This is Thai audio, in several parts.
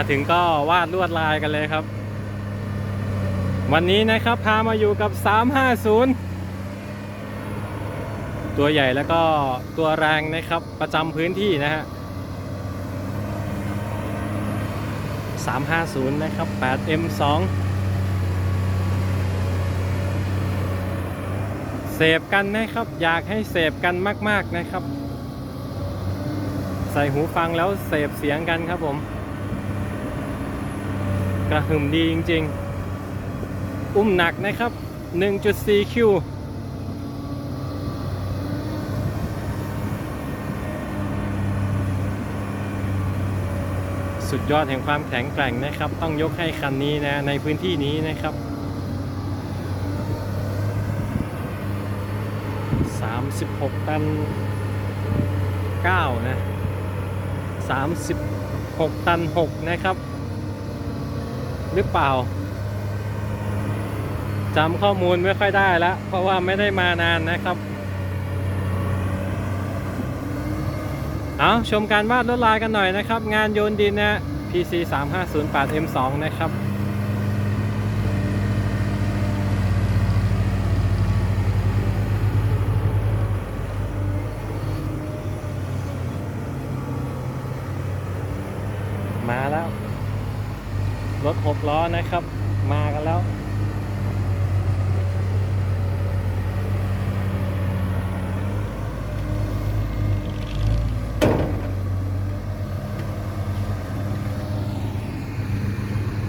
มาถึงก็วาดลวดลายกันเลยครับ วันนี้นะครับพามาอยู่กับ 350 ตัวใหญ่แล้วก็ตัวแรงนะครับประจำพื้นที่นะฮะ 350 นะครับ 8M2 เสพกันนะครับ อยากให้เสพกันมาก ๆนะครับ ใส่หูฟังแล้วเสพเสียงกันครับผม กระหึ่มดีจริงๆ อุ้มหนักนะครับ 1.4 คิวสุดยอดแห่งความแข็งแกร่งนะครับ ต้องยกให้คันนี้นะ ในพื้นที่นี้นะครับ 36 ตัน 9 นะ 36 ตัน 6 นะครับ หรือเปล่าจำข้อมูลไม่ค่อยได้แล้ว เพราะว่าไม่ได้มานานนะครับ เอาชมการวาดลวดลายกันหน่อยนะครับ งานโยนดินนะ PC 3508 M2 นะครับ มาแล้ว รถหกล้อนะ ครับ มากันแล้ว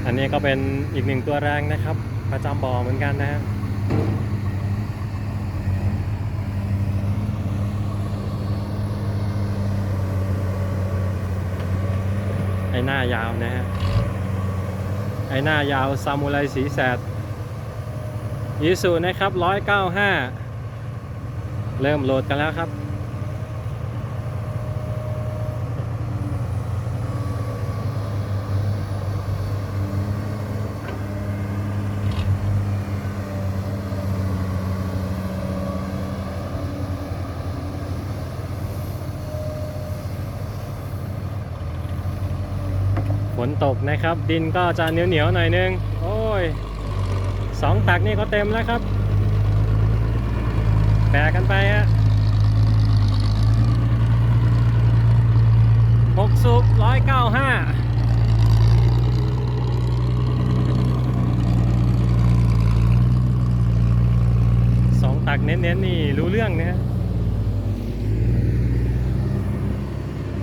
อันนี้ก็เป็นอีกหนึ่งตัวแรงนะครับ ประจำบ่อเหมือนกันนะฮะไอ้หน้ายาวนะฮะ ไอหน้ายาวซามูไรสีแสดยิสูนะครับ 195 เริ่มโหลดกันแล้วครับ ตกนะครับ ดินก็จะเหนียวเหนียวๆหน่อยนึง โอ้ยสองตักนี่ก็เต็มแล้วครับ แบกกันไปฮะหกสูบร้อยเก้าห้าสองตักเน้นๆนี่รู้เรื่องนะฮะ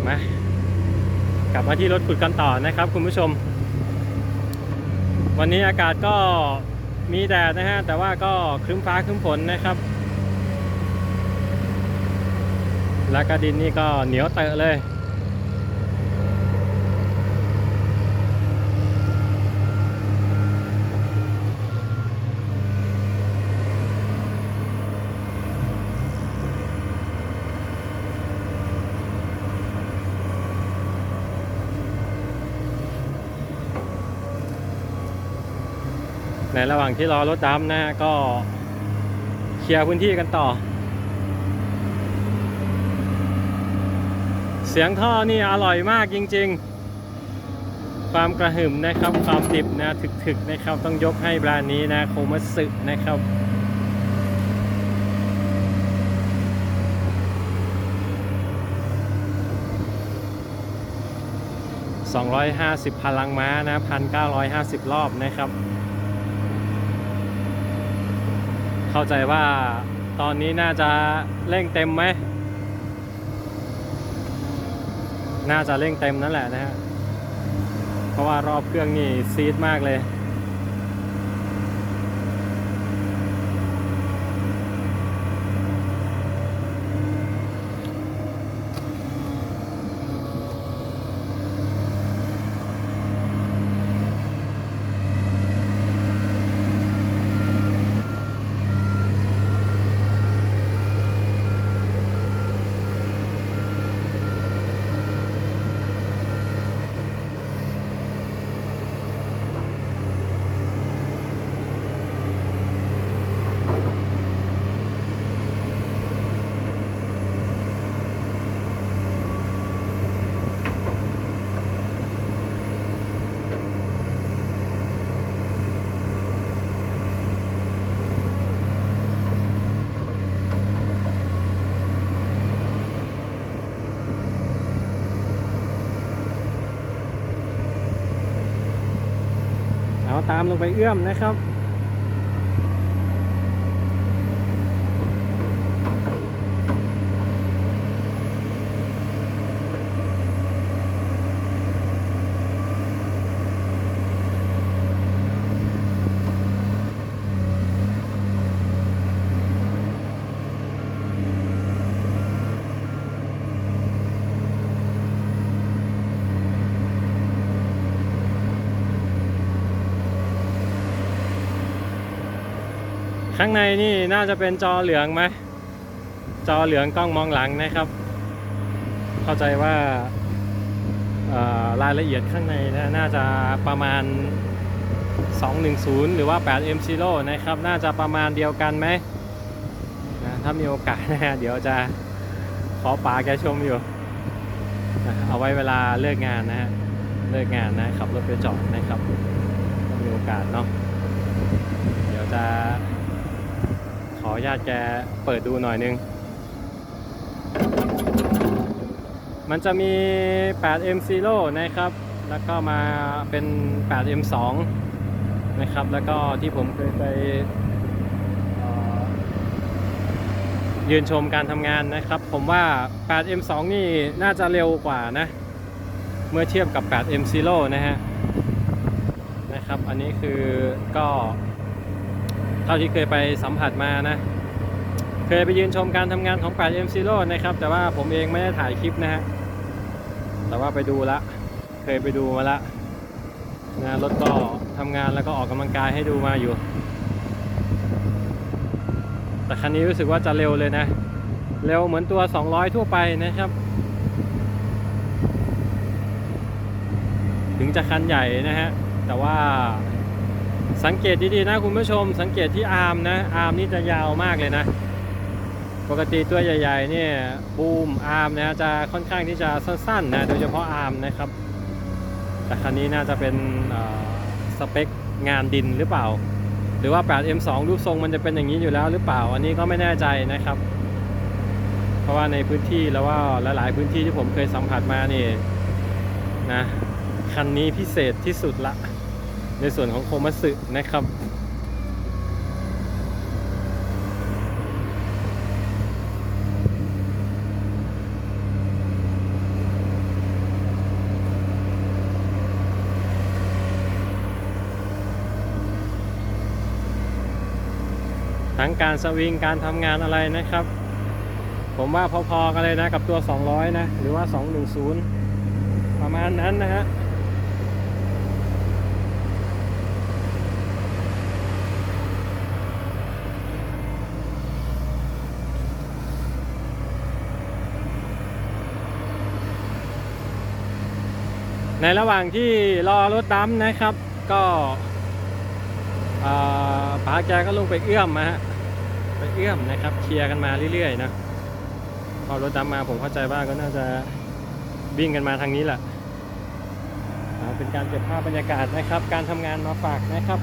มา ลับมาที่รถขุดกันต่อนะครับคุณผู้ชม วันนี้อากาศก็มีแดดนะฮะ แต่ว่าก็ครึ้มฟ้าครึ้มฝนนะครับและกระดินนี่ก็เหนียวเตอะเลย ในระหว่างที่รอรถดำนะฮะก็เคลียร์พื้นที่กันต่อ เสียงท่อนี่อร่อยมากจริง ๆ ความกระหึ่มนะครับ ความดิบนะถึกๆนะครับ ต้องยกให้แบรนด์นี้นะโคมัสึนะครับ250 พลังม้านะ 1,950 รอบนะครับ เข้าใจว่าตอนนี้น่าจะเร่งเต็มไหม น่าจะเร่งเต็มนั่นแหละนะฮะ เพราะว่ารอบเครื่องนี่ซีดมากเลย อ ลงไปเอื้อมนะครับ ข้างในนี่น่าจะเป็นจอเหลืองไหมจอเหลืองกล้องมองหลังนะครับ เข้าใจว่ารายละเอียดข้างในนะน่าจะประมาณ 210 หรือว่า 8M Zero นะครับ น่าจะประมาณเดียวกันไหมนะถ้ามีโอกาสนะฮะเดี๋ยวจะขอป๋าแกชมอยู่นะเอาไว้เวลาเลิกงานนะฮะเลิกงานนะขับรถไปจอดนะครับถ้ามีโอกาสเนาะเดี๋ยวจะ ออนุญาตแกเปิดดูหน่อยนึง มันจะมี 8M Zero นะครับ แล้วก็มาเป็น 8M 2 นะครับ แล้วก็ที่ผมเคยไปยืนชมการทำงานนะครับ ผมว่า 8M 2 นี่น่าจะเร็วกว่านะ เมื่อเทียบกับ 8M Zero นะฮะ นะครับ อันนี้คือก็ เท่าที่เคยไปสัมผัสมานะ เคยไปยืนชมการทำงานของ 8M Zero นะครับ แต่ว่าผมเองไม่ได้ถ่ายคลิปนะฮะ แต่ว่าไปดูละ เคยไปดูมาละนะรถก็ทำงานแล้วก็ออกกำลังกายให้ดูมาอยู่ แต่คันนี้รู้สึกว่าจะเร็วเลยนะ เร็วเหมือนตัว 200 ทั่วไปนะครับ ถึงจะคันใหญ่นะฮะ แต่ว่า สังเกตดีๆนะคุณผู้ชม สังเกตที่อาร์มนะอาร์มนี่จะยาวมากเลยนะ ปกติตัวใหญ่ๆเนี่ยบูมอาร์มนะจะค่อนข้างที่จะสั้นๆนะโดยเฉพาะอาร์มนะครับ แต่คันนี้น่าจะเป็นสเปคงานดินหรือเปล่า หรือว่า 8M2 รูปทรงมันจะเป็นอย่างนี้อยู่แล้วหรือเปล่า อันนี้ก็ไม่แน่ใจนะครับ เพราะว่าในพื้นที่แล้วว่าหลายๆพื้นที่ที่ผมเคยสัมผัสมานี่นะคันนี้พิเศษที่สุดละ ในส่วนของโคมัสึนะครับ ทั้งการสวิงการทำงานอะไรนะครับ ผมว่าพอๆกันเลยนะกับตัว 200 นะ หรือว่า 210 ประมาณนั้นนะฮะ ในระหว่างที่รอรถดำนะครับ ก็อ่าป๋าแกก็ลงไปเอื้อมมาฮะไปเอื้อมนะครับ เคลียร์กันมาเรื่อยๆนะพอรถดำมาผมเข้าใจว่าก็น่าจะวิ่งกันมาทางนี้แหละเป็นการเก็บภาพบรรยากาศนะครับ การทำงานมาฝากนะครับ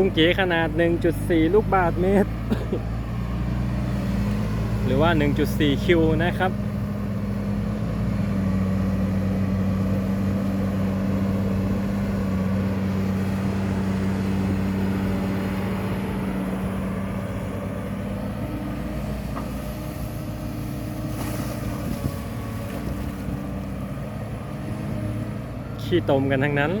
ุ้งเก๋ขนาด 1.4 ลูกบาทเมตร หรือว่า 1.4 คิวนะครับ ขี้ตมกันทั้งนั้น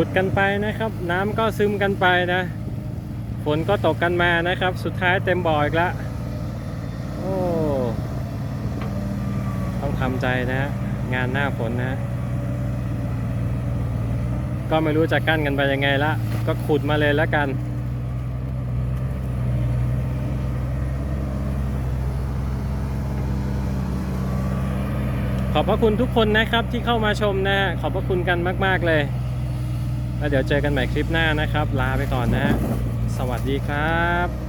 ขุดกันไปนะครับ น้ำก็ซึมกันไปนะฝนก็ตกกันมานะครับ สุดท้ายเต็มบ่ออีกล้วโอ้ต้องทำใจนะฮะงานหน้าฝนนะ ก็ไม่รู้จะกั้นกันไปยังไงละก็ขุดมาเลยแล้วกันขอบพระคุณทุกคนนะครับที่เข้ามาชมนะฮะขอบพระคุณกันมาก ๆ เลย แล้วเดี๋ยวเจอกันใหม่คลิปหน้านะครับ ลาไปก่อนนะฮะสวัสดีครับ